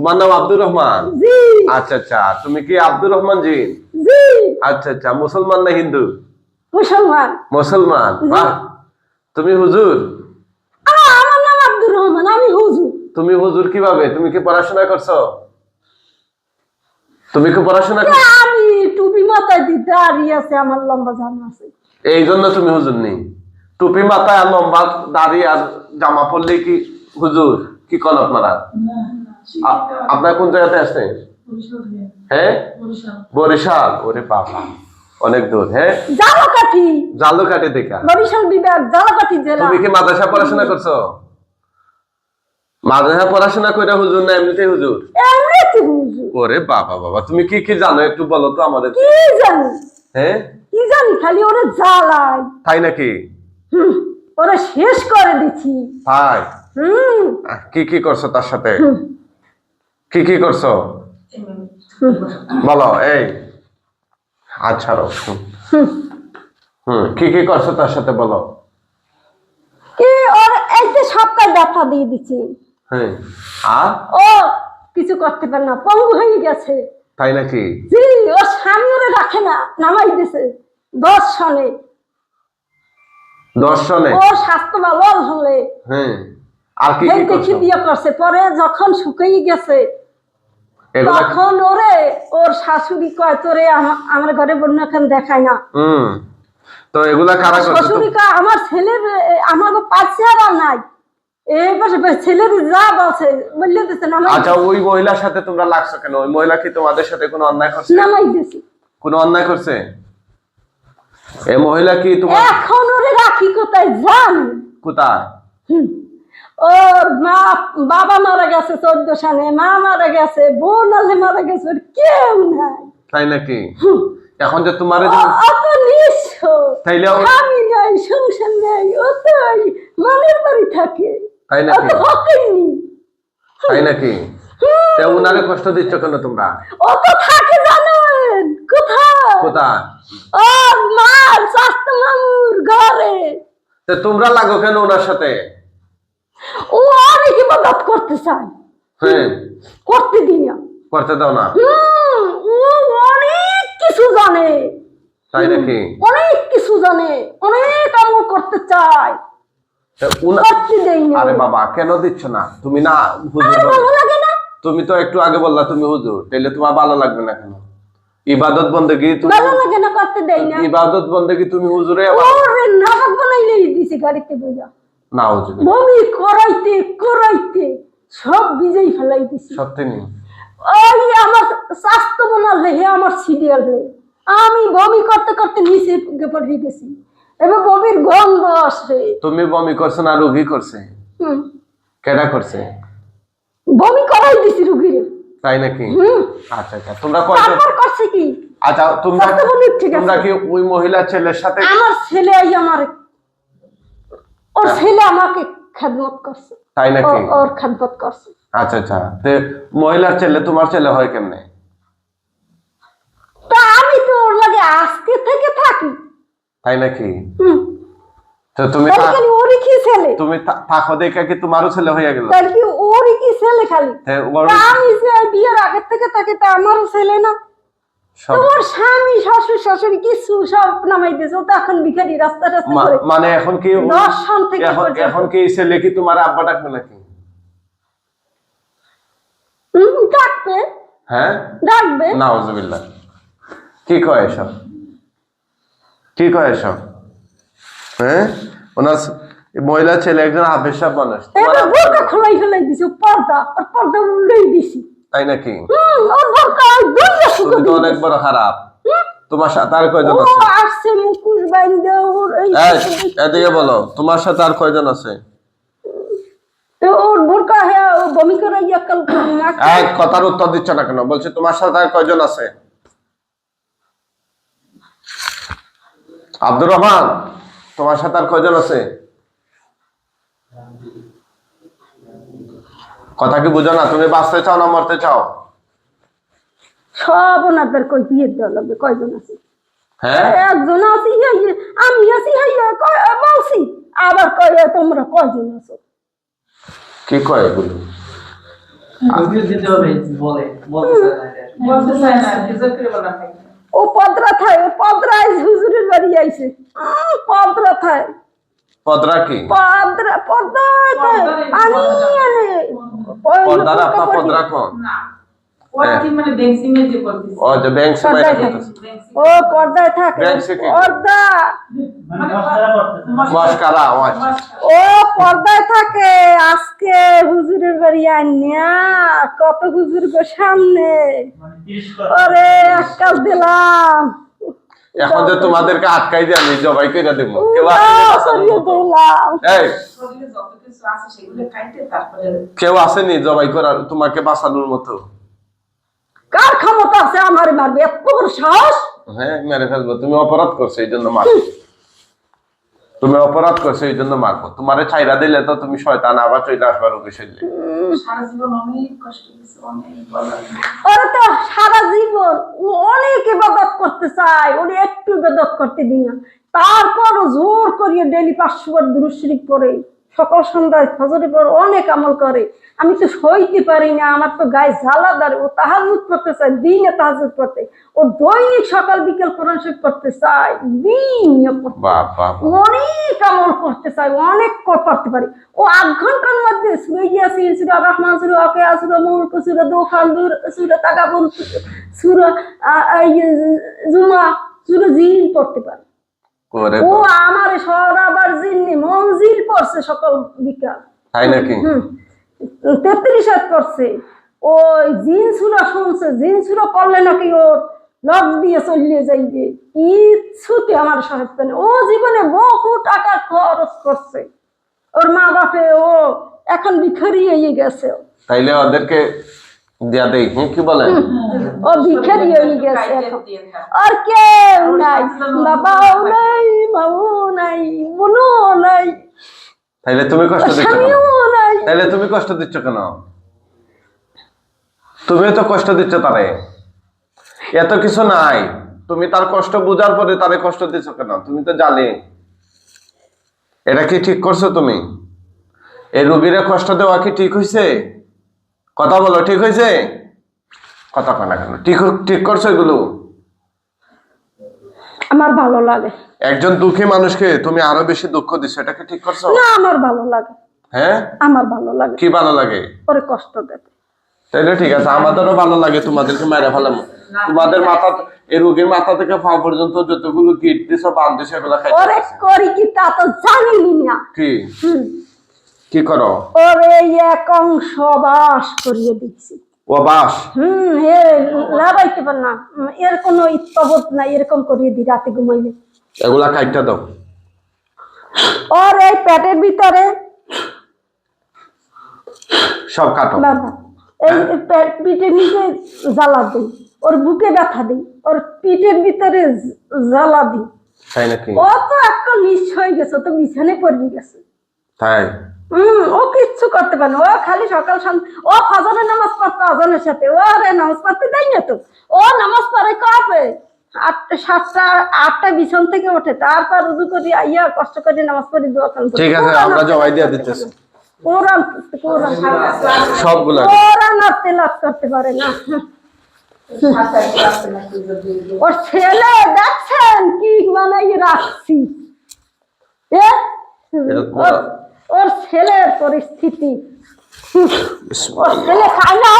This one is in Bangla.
তোমার নাম আব্দুর রহমান? আচ্ছা আচ্ছা তুমি কি আব্দুর রহমান জি। আচ্ছা আচ্ছা মুসলমান না হিন্দু? মুসলমান। মুসলমান বাহ। তুমি হুজুর? আমার নাম আব্দুর রহমান আমি হুজুর। তুমি হুজুর কীভাবে? তুমি কি পড়াশোনা করছ? তুমি কি পড়াশোনা করছ আমি টুপি মাথায় দিতে দাঁড়িয়ে আছে আমার লম্বা জামা আছে। এই জন্য তুমি হুজুর নেই। টুপি মাথায় আর লম্বা দাড়ি আর জামা পরলে কি হুজুর? কি কন মারা আপনার কোন জায়গাতে আসছেন? হ্যাঁ? বরিশাল। ওরে বাবা অনেক দূর হ্যাঁ? জালকাঠি। জালুকাটি দেখা বরিশাল বিভাগ জালকাঠি জেলা। তুমি কি মাদ্রাসা পড়াশোনা করছ? মাদ্রাসা পড়াশোনা করে হুজুর না এমনিতেই হুজুর? হুজুর। ওরে বাবা বাবা তুমি কি কি জানো একটু বলো তো আমাদের। কি জানি? হ্যাঁ? কি জানি? খালি ওরে জ্বালাই। তাই নাকি? ওরে শেষ করে দিছি। তাই? হুম। কি কি করছ তার সাথে? কি কি করছ? বলো এই। আচ্ছা রো হুম। কি কি করছ তার সাথে বলো। কি ওর যে সবকার ব্যথা দিয়ে দিছি হ্যাঁ আর? ও কিছু করতে পারে না পঙ্গু হয়ে গেছে। তাই নাকি? জি ওর স্বামী ওরে রাখে না নামাই দিছে দশ সনে দর্শনে? ওর স্বাস্থ্য ভালো হলে। হ্যাঁ আর কি কি বিয়ে করছে পরে যখন শুকিয়ে গেছে তখন ওরে ওর শাশুড়ি কয় তোরে আমার ঘরে দেখায় না। তো এগুলা কারা করছে? শ্বশুরি কয় আমার ছেলের আমার পাচ্ছে আর নাই। ছেলের যা বলছে বললে আচ্ছা ওই মহিলার সাথে তোমরা লাগছো কেন? ওই মহিলা কি তোমাদের সাথে কোনো অন্যায় করছে? নামাই দিছি। কোনো অন্যায় করছে? এই মহিলা কি তোমার এখন ওরে রাখি কোথায়? জান। কোথায়? হুম। ওর মা বাবা মারা গেছে চোদ্দ সালে মা মারা গেছে বোন আলে মারা গেছে ওর কেউ নাই। তাই নাকি? এখন যে তোমার অত নিঃস্ব তাইলে স্বামী নাই সংসার নেই ও তো ওই মানের বাড়ি থাকে। তাই নাকি? তাই নাকি? তা উনারে কষ্ট দিচ্ছ কেন তোমরা? ও তো থাকে জানেন কোথায়? কোথায়? ও মার স্বাস্থ্য মামুর ঘরে। তা তোমরা লাগো কেন ওনার সাথে? ও অনেক ইবাদত করতে চায়। হ্যাঁ। করতে দিই না। করতে দাও না। হুম, ও অনেক কিছু জানে। তাই নাকি? অনেক কিছু জানে। অনেক আমল করতে চায়। আরে বাবা কেন দিচ্ছ না? তুমি না হুজুর তুমি তো একটু আগে বললা তুমি হুজুর তাইলে তোমার ভালো লাগবে না কেন? ইবাদত বন্দেগি তুমি ভালো লাগে না করতে দেই না। ইবাদত বন্দেগি তুমি হুজুরে ওরে নাটক বানাইলেই দিছি গাড়িতে হুজুর বমি করাইতে করাইতে সব বিজেই ফেলাই দিছি সত্যি নেই ওই আমার স্বাস্থ্য বানালে হে আমার সিরিয়াল হে আমি বমি করতে করতে নিচে পড়ে গেছি এবার বমির গন্ধ আসে তুমি বমি করছ না রুগী করছে? হুম। কেডা করছে? বমি করাই দিছি রুগীরে। তাই নাকি? হুম। আচ্ছা আচ্ছা। তোমরা কয়জন? তারপর করছে কি? আচ্ছা তোমরা তোমরা কি ওই মহিলা ছেলের সাথে আমার ছেলে আই আমার ওর ছেলে আমাকে খেদমত করছে। তাই নাকি? ওর খেদমত করছে। আচ্ছা আচ্ছা। তে মহিলার ছেলে তোমার ছেলে হয় কেমনে? তা আমি তো ওর লাগে আজকে থেকে থাকি। তাই নাকি? হুম। তো তুমি খালি ওরই কি ছেলে? তুমি থাকো দেখে কি তোমারও ছেলে হয়ে গেল? তাহলে কি ওরই কি ছেলে খালি? তা আমি যে বিয়ের আগের থেকে থাকি তা আমারও ছেলে না। তোমার স্বামী শ্বশুর শাশুড়ি কিছু সব নামাই দিয়েছে ও তো এখন ভিখারি রাস্তা রাস্তা করে। মানে এখন কি দর্শন থেকে এখন কি ছেলে কি তোমার আব্বা ডাকবে নাকি? ডাকবে। হ্যাঁ? ডাকবে। নাউজুবিল্লাহ। কি কয় এসব? কি কয় এসব? হ্যাঁ? ওনার মহিলা ছেলে একজন হাফেজ সাহেব মানুষ। খোলাই ফেলাই দিছে পর্দা আর পর্দা উল্লেই দিছি। তাই নাকি? তুমি তো অনেক বড় খারাপ। তোমার সাথে আর কয়জন আছে? আসছে এদিকে বলো তোমার সাথে আর কয়জন আছে? হ্যাঁ কথার উত্তর দিচ্ছ না কেন? বলছে তোমার সাথে আর কয়জন আছে? আব্দুর রহমান তোমার সাথে আর কয়জন আছে? কথা কি বুঝো না? তুমি বাঁচতে চাও না মরতে চাও? সব ওনাদের কই বিয়ে দেওয়া লাগবে কয়জন আছে? হ্যাঁ? একজন আছি এই আমি আছি এই যে, কয়- বলছি। আবার কয় তোমরা কয়জন আছো? কি কয় এগুলো? হয়। ও পদরা থায় ও পদরা আইস হুজুরের বাড়ি আইছে। পদরা থায়। পদরা কি? পদরা পদরা আপনার পদরা কোন? ওরা মানে পর্দায় থাকে। পর্দা মানে ও আচ্ছা। পর্দায় থাকে। আজকে হুজুরের বাড়ি আনিয়া কত হুজুর গো সামনে। ওরে এক কাজ দিলাম। এখন যে তোমাদেরকে আটকাই দিয়ে আমি জবাই করে দেবো। কেউ আসেনি জবাই করার তোমাকে বাঁচানোর মতো। কার ক্ষমতা আছে আমার মারবে? এত বড় সাহস। হ্যাঁ মেরে ফেলব। তুমি অপরাধ করছ এই জন্য মারবো। তুমি অপরাধ করছ এই জন্য মারবো। তোমারে ছাইরা দিলে তো তুমি শয়তান আবার চলে আসবার ওকে সারা জীবন অনেক কষ্ট অনেক সারা জীবন ও অনেক ইবাদত করতে চায় উনি একটু ইবাদত করতে দিই না তারপর জোর করিয়ে ডেলি পাঁচশো বার দুরুশরীফ পরে সকাল সন্ধ্যায় ফজরের পর অনেক আমল করে। আমি তো সইতে পারি না আমার তো গায়ে জ্বালা দাঁড়ে ও তাহাজুদ করতে চায় দিনে তাহাজুদ করতে ও দৈনিক সকাল বিকেল কোরআন শরীফ করতে চায় দিন অনেক আমল করতে চায় অনেক করতে পারি। ও আধ ঘণ্টার মধ্যে সুরে ইয়াসিন সুরা রহমান সুরা ওকে সুরা মুলক সুরা দোখান সুরা তাগাবুন সুরা আ- আ- ইয়ে, জুমা সুরা জিন পড়তে পারে। ও আমার সরাবার জিন্নি মঞ্জিল পড়ছে সকাল বিকাল। তাই নাকি? তেত্রিশ হাত ওই জিন সুরা শুনছে জিন সুরা করলে নাকি ওর লক দিয়ে চলিয়ে যাইবে। কিচ্ছুতে আমার নেই ও জীবনে বহু টাকা খরচ করছে। ওর মা বাপে ও এখন ভিখারি হয়ে গেছে। তাইলে ওদেরকে দিয়া দেই হুম কি বলে? ও ভিখারি হয়ে গেছে আর কেউ নাই বাবাও নাই মাও নাই বোনও নাই। তাইলে তুমি কষ্ট দিচ্ছ তাইলে তুমি কষ্ট দিচ্ছ কেন? তুমিও তো কষ্ট দিচ্ছ তারে। এত কিছু নাই। তুমি তার কষ্ট বুঝার পরে তারে কষ্ট দিচ্ছ কেন? তুমি তো জানে। এটা কি ঠিক করছ তুমি? এই রোগীরে কষ্ট দেওয়া কি ঠিক হয়েছে কথা বলো ঠিক হয়েছে? কথা কয় না কেন? ঠিক ঠিক করছ এগুলো? আমার ভালো লাগে। একজন দুঃখী মানুষকে তুমি আরও বেশি দুঃখ দিচ্ছ এটা কি ঠিক করছ? না আমার ভালো লাগে। হ্যাঁ? আমার ভালো লাগে। কি ভালো লাগে? পরে কষ্ট দেবে। তাইলে ঠিক আছে আমাদেরও ভালো লাগে তোমাদেরকে মারা ফেলাম। তোমাদের মাথা এই রোগীর মাথা থেকে পা পর্যন্ত যতগুলো কিট দিছ বান দিছ এগুলো ওরে করি কি তা তো জানিলি না। কি? হুম। কি করো? ওরে এক অংশ বাস করিয়ে দিচ্ছি ও বাস? হুম হে লাগাইতে পার না। এর কোনো ইত্যবোধ নাই এরকম করিয়ে দি রাতে ঘুমাইলে। এগুলা কাইটা দাও। ওর এই পেটের ভিতরে সব কাটো। এই পেট পিঠের নিচে জ্বালা দিই। ওর বুকে ব্যথা দিই। ওর পিঠের ভিতরে জ্বালা দিই। তাই নাকি? ও তো একটা নিঃস হয়ে গেছে তো বিছানে পড়ে গেছে। তাই? হম ও কিচ্ছু করতে পারে ও খালি সকাল সন্ধ্যা ও ফজরের নামাজ পড়তো আজানের সাথে। ও আরে নামাজ পড়তে দেয় না তো। ও নামাজ পড়ে কবে? আটটা সাতটা আটটা বিছন থেকে ওঠে। তারপর উদু করি আইয়া কষ্ট করে নামাজ পড়ি দোয়া কান ঠিক আছে আমরা জবাই দিয়ে দিতেছি। কোরআন কোরআন। সবগুলা। কোরআন আর তেলাওয়াত করতে পারে না। ওর ছেলে দেখছেন কি বানাই রাখছি। এ? ওর ছেলের পরিস্থিতি। ওর ছেলে খায় না।